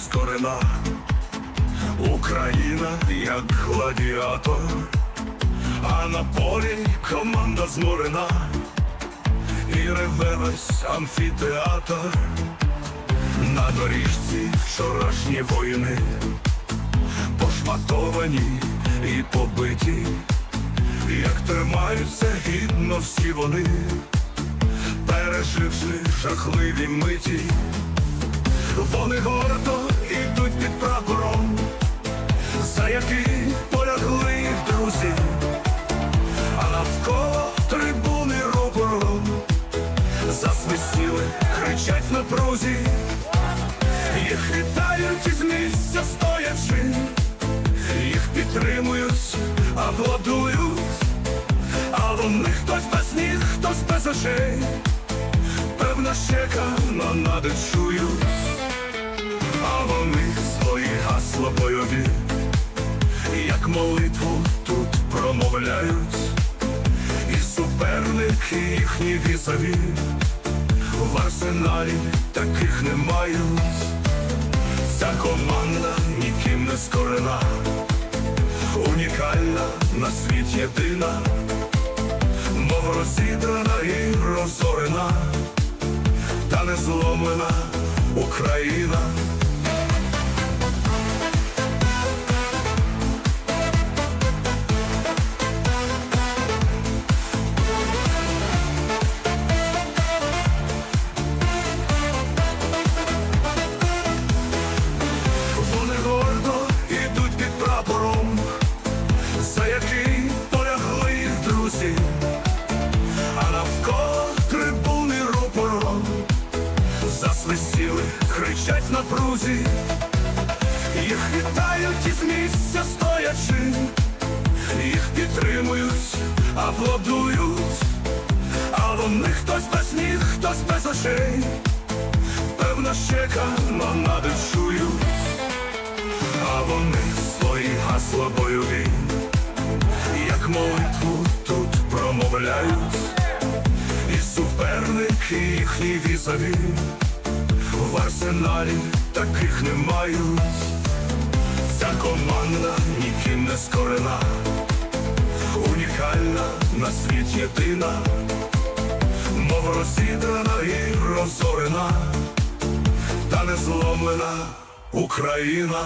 створена, Україна як гладіатор, а на полі команда зморена, і реве весь амфітеатр, на доріжці вчорашні воїни, пошматовані і побиті, як тримаються гідно всі вони, переживши жахливі миті. Вони гордо йдуть під прапором, за який полягли їх друзі, а навколо трибуни рупором засвистіли, кричать на прузі, їх вітають із місця стоячи, їх підтримують, аплодують, а вони хтось без ніг, хтось без очей, певна щека на надичують. А вони свої гасла бойові, як молитву тут промовляють, і суперники їхні візові, в арсеналі таких не мають. Ця команда ніким не скорена, унікальна на світ єдина, мов розідрана і розорена, та не зломлена Україна. Кричать на прузі, їх вітають із місця стоячи, їх підтримують, аплодують, а вони хтось без ніг, хтось без очей, певна щека на надичують. А вони свої гасла бойові, як молитву тут промовляють, і суперники їхні візові, арсеналі таких не мають. Ця команда ніким не скорена, унікальна на світ єдина, мов розідрана і розорена, та не зломлена Україна.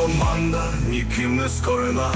Команда ніким не скорена,